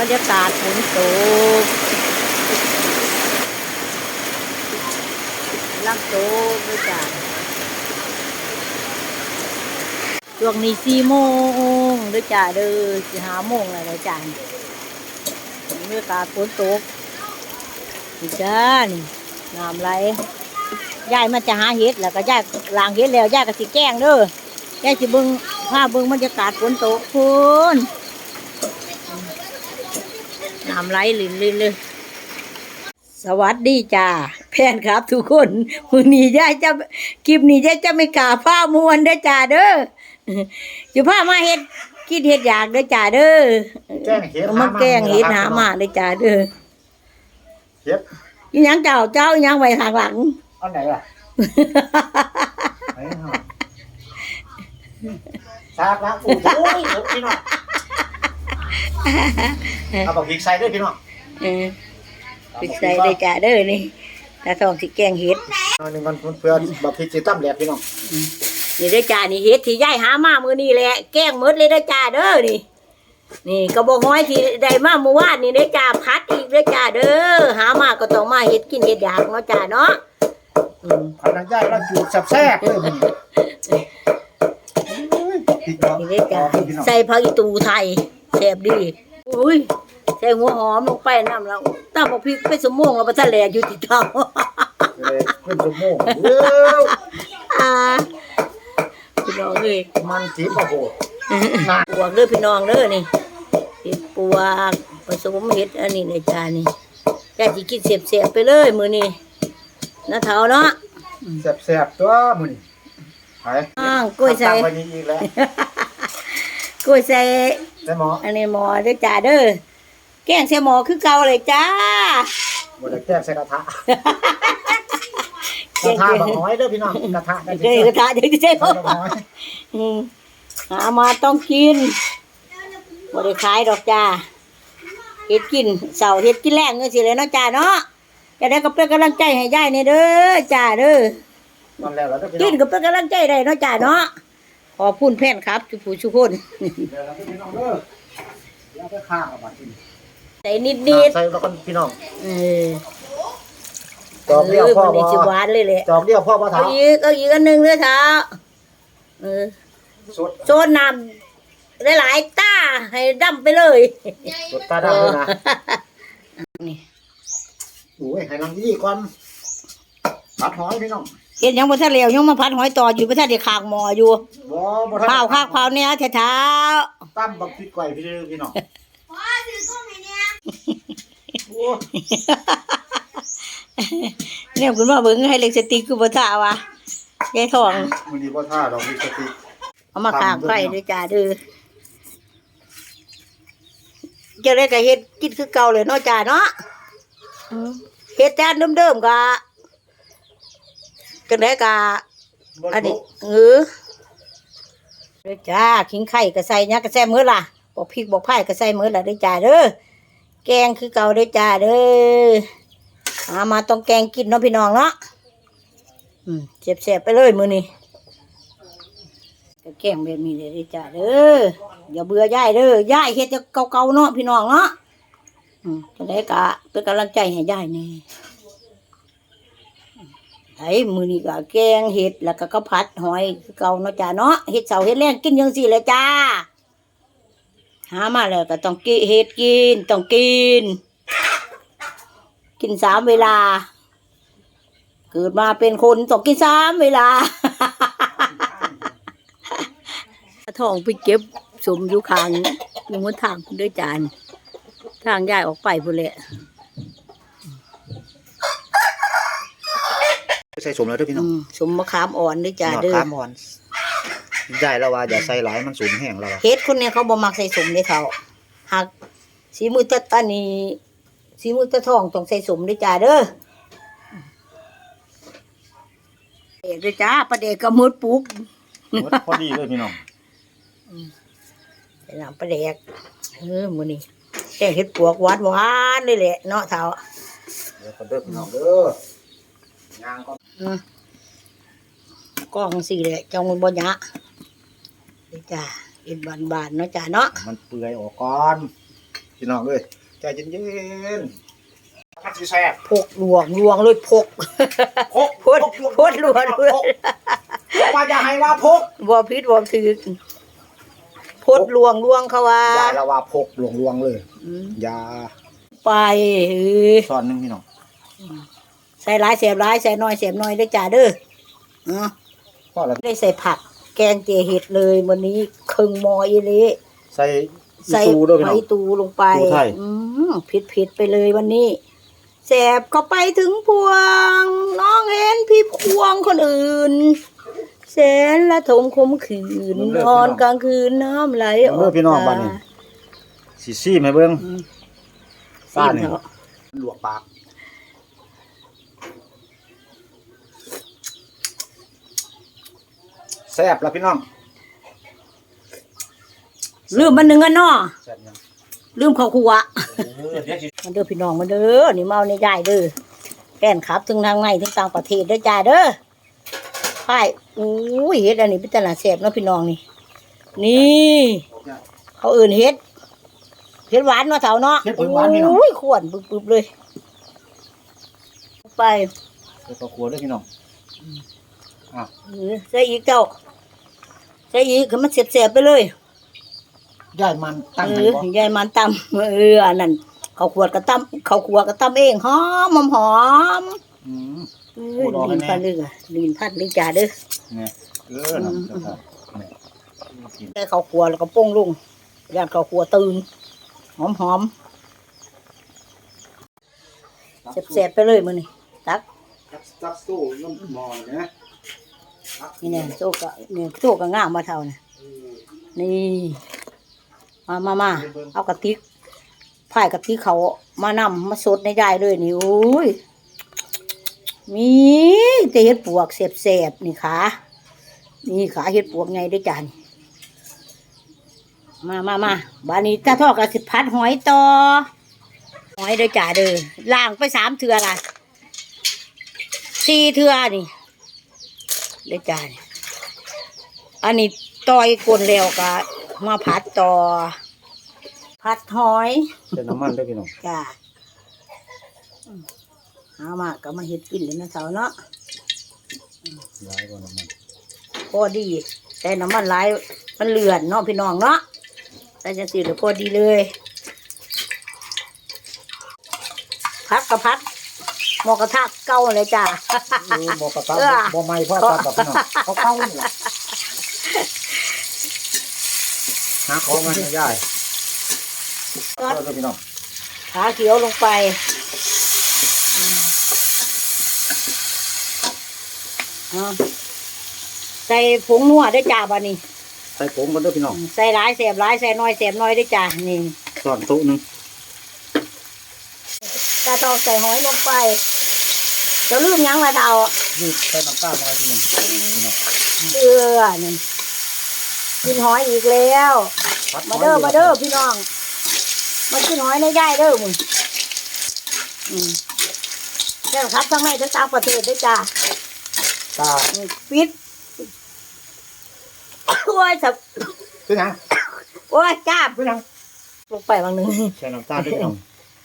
บรรยากาศฝนตกลักโตกด้วยจ้าช่วงนี้สี่โมงด้วยจ้าเด้อสิหาโมงอะไรจ้าบรรยากาฝนตกนี่จ้านี่น้ำไหลยายมันจะหาเห็ดแล้วก็ยายล้างเห็ดแล้วยายก็สิแกล้งเด้อยายสิเบิ่งพาเบิ่งบรรยากาศฝนตกพุ่น น้ำไหลลินลินเลยสวัสดีจ้าแพนครับทุกคนมือนี้ยายจะคลิปนี้ยายจะไม่กล้าผ้ามวนเด้อจ้าเด้ออยู่ผ้ามาเฮ็ดคิดเฮ็ดอยากเด้อจ้าเด้อแกล้งเฮ็ดเอามาแกล้งเฮ็ดหามาเด้อจ้าเด้อเฮ็ดอีหยังเจ้าเจ้าอีหยังไว้ทางหลังอันไหนล่ะไหนฮะซากละโอ้ยเดี๋ยวพี่น้อง เอาบอกพริกใส่ด้วยพี่น้องเออปิดใส่เด้อจ้าเด้อนี่ตาทองสิแกงเฮ็ดหน่อยหนึ่งก่อนเพื่อบอกพริกสิตั้มแหลกพี่น้องนี่เด้อจ้านี่เฮ็ดที่ยายหามามื้อนี้แหละแกงหมดเลยเด้อจ้าเด้อนี่นี่กระบอกห้อยที่ได้มาเมื่อวานนี่เด้อจ้าพัดอีกเด้อจ้าเด้อหามาก็ต้องมาเฮ็ดกินเฮ็ดอยากเนาะจ้าเนาะอืมผัดนางย่ายแล้วจูดแซ่บๆเลยมึงพริกน้องนี่เด้อจ้าพริกพี่น้องใส่ผักอีตูไทย แซ่บดีอุ้ยใส่หัวหอมลงไปน้ำแล้วตำบักพริกไปสมงแล้วบ่ทันแลอยู่ที่เตาเลยขึ้นสมองเร็วอ่าพี่น้องเอ้ยมันจีบโอ้โหน่าปวกเด้อพี่น้องเด้อนี่เห็ดปวกผสมเห็ดอันนี้เลยจ้านี่จ้าสิกินเสียบๆไปเลยมื้อนี้นะเฒ่าเนาะแซ่บๆตัวมึงไปอ้างกล้วยใส่ตั้งไว้นี่อีกแล้วกล้วยใส่ ใส่หมออันนี้หมอเด้อจ้าเด้อแกงใส่หมอคือเก่าเลยจ้าบ่ได้แก้ใส่กระทะกระทะบักน้อยเด้อพี่น้องกระทะได้เด้อกระทะเดี๋ยวจะใส่หมอบักน้อยอืมหามาต้องกินบ่ได้ขายดอกจ้าเฮ็ดกินเสาร์เฮ็ดกินแรงจังซี่เลยเนาะจ้าเนาะจะได้ก็เป็นกำลังใจให้ยายนี่เด้อจ้าเด้อตอนแรกเราได้พี่น้กิองนก็เป็นกำลังใจได้เนาะจ้าเนาะ ขอบคุณแพ่นครับทุกผู้ทุกคนเดี๋ยวเราได้พี่น้องเด้อเดี๋ยวเอาไปข้างเอาบัดนี้ใส่นิดนิดใส่แล้วกันพี่น้องๆเออจอกเดียวพ่อมันบ่นี่สิหวานเลยแหละจอกเดียวพ่อบ่ถาเอามอีกเอาอีกอันหนึงเด้อเท้าเออสุดโซนน้ำหลายๆตาให้ดำไปเลย สุดตาดำเลยนะนี่ โอ้ยให้ลังยี่ก่อนผัดหอยพี่น้อง เฮ็ดหยังบ่ทันแล้วยังมาพัดหอยต่ออยู่บ่ทันได้ขางหม้ออยู่บ่บ่ทันข้าวข้าวข้าวเนี่ยเท้าตั้มบักพริกไก่พี่พี่น้องโอ้ๆเนี่ยคุณมาเบิ่งให้เล็กสติกคือบ่ท่าวะยายทองมื้อนี้บ่ท่าดอกมีสติเอามาข้างไฟด้วยจ้าเด้อเจะได้ก็เฮ็ดกินคือเก่าเลยเนาะจ้าเนาะอืมเฮ็ดจานเดิมๆก็ จังได๋ก็บ่อันนี้ถูกเออเด้อจ้าขิงไข่ก็ใส่หยังก็ใส่มื้อล่ะบอกพริกบอกไผ่ก็ใส่มื้อล่ะเด้อจ้าเด้อแกงคือเก่าเด้อจ้าเด้อหามาต้องแกงกินเนาะพี่น้องเนาะอืมเสียบๆไปเลยมื้อนี้ก็แกงแบบนี้เลยเด้อจ้าเด้ออย่าเบื่อยายเด้อยายเฮ็ดจะเก่าๆเนาะพี่น้องเนาะอืมจังไดก็เป็นกำลังใจให้ยายแน่ ไอ้มือนี่ก็แกงเห็ดแล้วก็ข้าวผัดหอยคือเก่าเนาะจ้าเนาะเห็ดเสาเห็ดแรงกินยังสี่เลยจ้า หามาแล้วก็ต้องกินเห็ดกินต้องกิน กินสามเวลา เกิดมาเป็นคนต้องกินสามเวลาทองไปเก็บสมอยู่ข้างอยู่บนทางด้วยจานทางย้ายออกไปพุ่นแหละ ใส่สมแล้วเด้อพี่น้อืองมสมมะขามอ่อนเด้วยจ้าหัวเด้อขามอ่อนยายแล้วว่าอย่าใส่หลายมันสูงแห้งแล้วอะเฮ็ดคนเนี้ยเขาบ่มักใส่สมเลยเขาหากสีมือตะตานีสีมือตะทองต้องใส่สมด้วยจ้าเด้อเด็กด้วยจ้าประเด็กก็มืดปุ๊กหมดพอดีเลยพี่น้องใส่น้ำประเด็กเออมื้อนี้แกงเฮ็ดปวกหวานหวานๆเลยแหละเนาะเฒ่าเดี๋ยวคนเด้อพี่น้องเด้อ ยางก่อนอืมกล้องสิแหละจังมันบ่ยะเด้อจ้าเฮ็ดบานๆเนาะจ้าเนาะมันเปื่อยออกก่อนอพี่น้องเอ้ยใจเย็นๆพักสิแซ่บพกลวงลวงเลยพก พกพูดพูดรัวด้วยพกว่าจะให้ว่าพกบ่พิษบ่ถือพดลวงลวงเขาว่าอย่าละว่าพกหลวงๆเลยอืมอย่าไปเออซ่อนหนึงพี่น้อง ใส่หลายเสียบหลายใส่น้อยเสียบน้อยได้อจ้าเด้อเนาะพอแล้วได้ใส่ผัก แกงเจเห็ดเลยวันนี้ครึ่งหมออีเละใส่ใส่ตูด้วยพี่ไผ่น้องตูลงไปตูไทย อืมผิดผิดไปเลยวันนี้แสบเข้าไปถึงพวง น้องเห็นพี่พวงคนอื่นแสนละทมคมขืนนอนกลางคืนน้ำไหลออกตาสิซี่ให้เบิ่ง อืมซ่าซีมนี่เถอะลวกปาก ซ่บแล้วพี่น้องลืมมันหนึ่งอันเนาะแซ่บยังลืมข้าวคั่วเออเดี๋ยวสิมันเด้อพี่น้องมันเด้อนี่เมาในยายเด้อแก่นครับถึงทางในถึงต่างประเทศเด้อจ้าเด้อไผ่อุ้ยเฮ็ดอันนี้เป็นตลาดแซ่บเนาะพี่น้องนี่ นี่ เขาเอื่นเฮ็ดเฮ็ดหวานเนาะเถาเนาะเฮ็ดหวานพี่น้อง อุ้ยขวนบึบๆเลย ไปเดี๋ยวก็ครัวเด้วยพี่น้อง เออใส่อีกเจ้า ใส่อีกคือมันเสียบๆไปเลยได้มันตั้งเอให้อบ่ยายมันตำเอออันนั้นเขาขวดก็ตำเขาขวดก็ตำเองหอมหอมอืม เอโอ้อดอกลินแม่พันเลยอะลินพันเลยจ้าเด้อ เนี่ยเออน้ำครับเนี่ยกินแต่เขาขวดแล้วก็โป้งลงยานเขาขวดตื่นหอมหอมๆแสบๆไปเลยมือนี่ตักจับสู้น้ำหมอเนี่ย นี่เนี่ยโซกะเนี่ยโซกะง่ามมาเท่าน่ะนี่มามามาเอากระติกพายกระติกเขามานำมาสดในยายเลยนี่โอ้ยมีแต่เห็ดปวกเสบๆนี่ขานี่ขาเห็ดปวกไงด้จานมามามาบานนี้ตาทอดกับสิพัดหอยต่อหอยเด้อจ่าเด้อล่างไปสามเทือละสี่เทือนี่ เด้อจ้าเนี่ยอันนี้ต่อยกลแล้วก็มาผัดต่อ ผัดหอยใส่น้ำมันด้วยพี่น้องจ้าอืมเอามาก็มาเฮ็ดกินเลยนะสาวเนาะร้ายกว่าน้ำมันพอดี แต่น้ำมันหลายมันเลือนเนาะพี่น้องเนาะแต่จะสิเหลือพอดีเลย พักกับพัด หมอกระทะเก่าเลยจ้าเออบ่กระตับเออบ่ไหม้พ่อตัดดอกพี่น้องเขาเข้านี่ล่ะหาของมาให้ยายก็เอาเลยพี่น้องขาเขียวลงไปอืมอ่าใส่ผงนัวได้วยจ้าบานี่ใส่ผงกันด้วยพี่น้อง ใส่หลายเสียบหลายใส่น้อยเสียบน้อยได้วยจ้านี่ซ่อนโต๊ะหนึง กระตอกใส่หอยลงไปจะลืมหยังละเตานี่ใส่น้ำตาลน้อยพี่น้องพี่น้องเอือนี่กินหอยอีกแล้วผัดมาเด้อมาเด้อพี่น้อง มากินหอยในย่ายเด้อมึงอืมแล้วครับทั้งในทั้งต่างประเทศด้วยจ้าตาปิดโอ้ยสับเป็นหยังโอ้ยจ้าบเป็นหยังลงไปบางหนึ่งใส่น้ำตาลด้วยพี่น้อง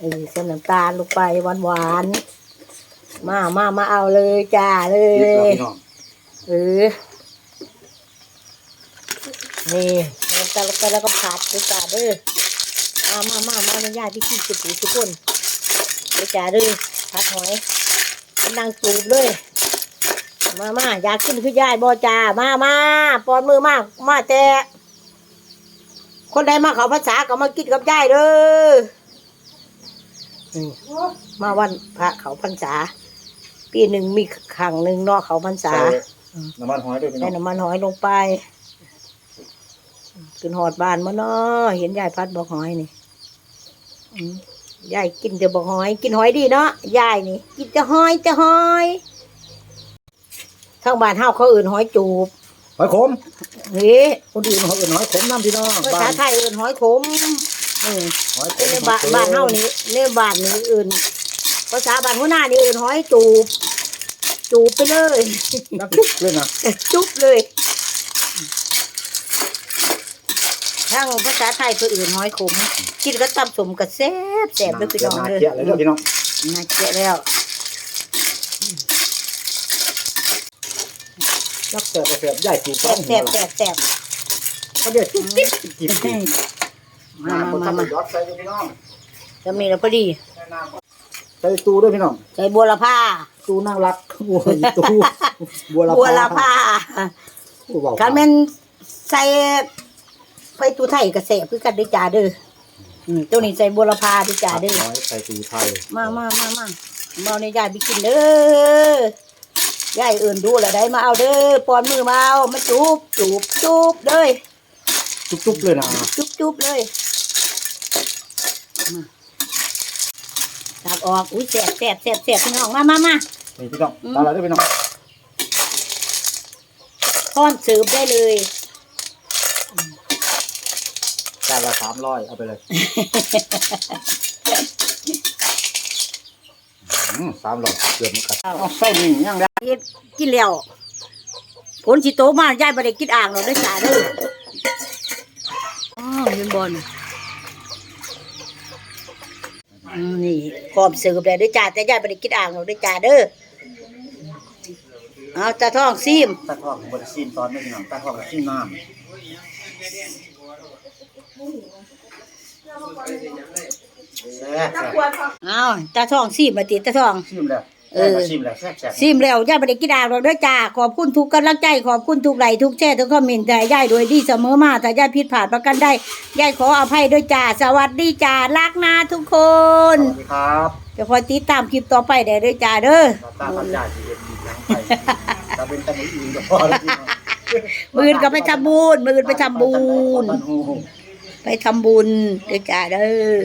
เออใส่น้ำตาลลงไปหวานหวานๆมามามาเอาเลยจ้าเลเรียบร้อยยพี่น้องเออนี่น้ำตาลลงไปแล้วก็ผัดด้วยจ้าเด้อมามามามาในญาติที่ขี้สิบปีสิบคนด้วยจ้าเด้อผัดหอยกำลังจูบเลย มามาอยากกินคือยายบอจ้ามามาปอนมือมากมาแต่คนใดมาเขาภาษาก็มากินกับยายเด้อ นี่มาวันพระเขาพรรษา ปีหนึ่งมีครั้งหนึ่งเนอกเขาพรรษา ใส่น้ำมันหอยด้วยพี่น้ใส่องน้ำมันหอยลงไปขึ้นหอดบานมาเนาะเห็นยายพัดบอกหอยนี่อืมยายกินแต่บอกหอย กินหอยดีเนาะยายนี่ กินแต่หอยแต่หอยทางบ้านเฮาเขาเอื่นหอยจูบหอยขมเฮ้คนอื่นเขาเอื่นหอยขมน้ำพี่น้องภาบ้าษานไทยเอื่นหอยขม อืมหอยขมในบ้านบ้านเฮานี่ในบ้านนี่อื่น ภาษาบ้านหัวหน้านี่อื่นหอยจูบ จูบไปเลยนักจุกเลยนะจุ๊บเลยทั้งภาษาไทยเพื่ออื่นหอยขมกินก็ตำสมกับแซ่บแซ่บด้วยพี่น้องนาเลยเจียเลยเด้อพี่น้องน่าเจ๊แล้วรักเสิร์ฟเสิร์ฟใหญ่ถูกแซ่บแซ่บแซ่บแซ่บเขาเดือดจิ๊บจิ๊บจิ๊บจิ๊บ มามาคนมาทำมายอดใส่เลยพี่น้องจะมีแล้วพอดีใส่ตู้ด้วยพี่น้องใส่บัวละผ้าตู้นั่งรักโอ้ยตู้บัวละบัวละผ้าโอ้เบาคันแม่นใส่ไปตู้ไทยก็แซ่บคือกันเด้อจ้าเด้ออืมตัวนี้ใส่บัวละผ้าเด้อจ้าเด้อน้อยใส่ตู้ไทยมามามามามาเอาในยายไปกินเด้อยายเอื่นดูแลวได้มาเอาเด้อปอนมือมาเอามาจูบจูบจูบเลย จุ๊บๆเลยนะจุบจุบเลยมาตักออก อุ้ยแสบแสบแสบแสบพี่น้อง มามามานี่พี่น้องตาเราด้วยพี่น้องค้อนสืบได้เลยจานละสามร้อยเอาไปเลยสามร้อยเกือบหมดกันเอาใส่หนึ่งยังได้เฮ็ดกินแล้วผลสิโตมากยายบ่ได้กินอ่างหรอกได้อจ้าเด้ออ๋อ เป็นบอลอืมนี่พร้อมสืบแล้วเด้อจ้าแต่ยายบ่ได้กินอ่างหรอกได้อจ้าเด้อเอาตาท้องซีมตาทองบริซีนตอนนี้พี่น้องตาทองกับซีนน้ำแซ่บแซ่บเอาตาท้องซีมมาติตาท้องชิมแล้ว เออชิมแล้วแซ่บแซ่บซิมแล้วย่าไม่ได้กินอ่างหรอกเด้อจ้าขอบคุณทุกกำลังใจขอบคุณทุกไลค์ทุกแชร์ทุกคอมเมนต์แต่ย่ายโดยดีเสมอมาแต่ย่ายผิดพลาดประกันได้ย่ายขออภัยด้วยจ้าสวัสดีจ้ารักนะทุกคนสวัสดีครับจะคอยติดตามคลิปต่อไปได้ด้วยจ้าเด้อตาพันจ่ายชีวิตดียังไปตาเป็นแต่มืออื่นก็พอแล้วพี่น้องมือนก็ไปทำบุญมือนไปทำบุญบ้านฮูไปทำบุญด้วยจ้าเด้อ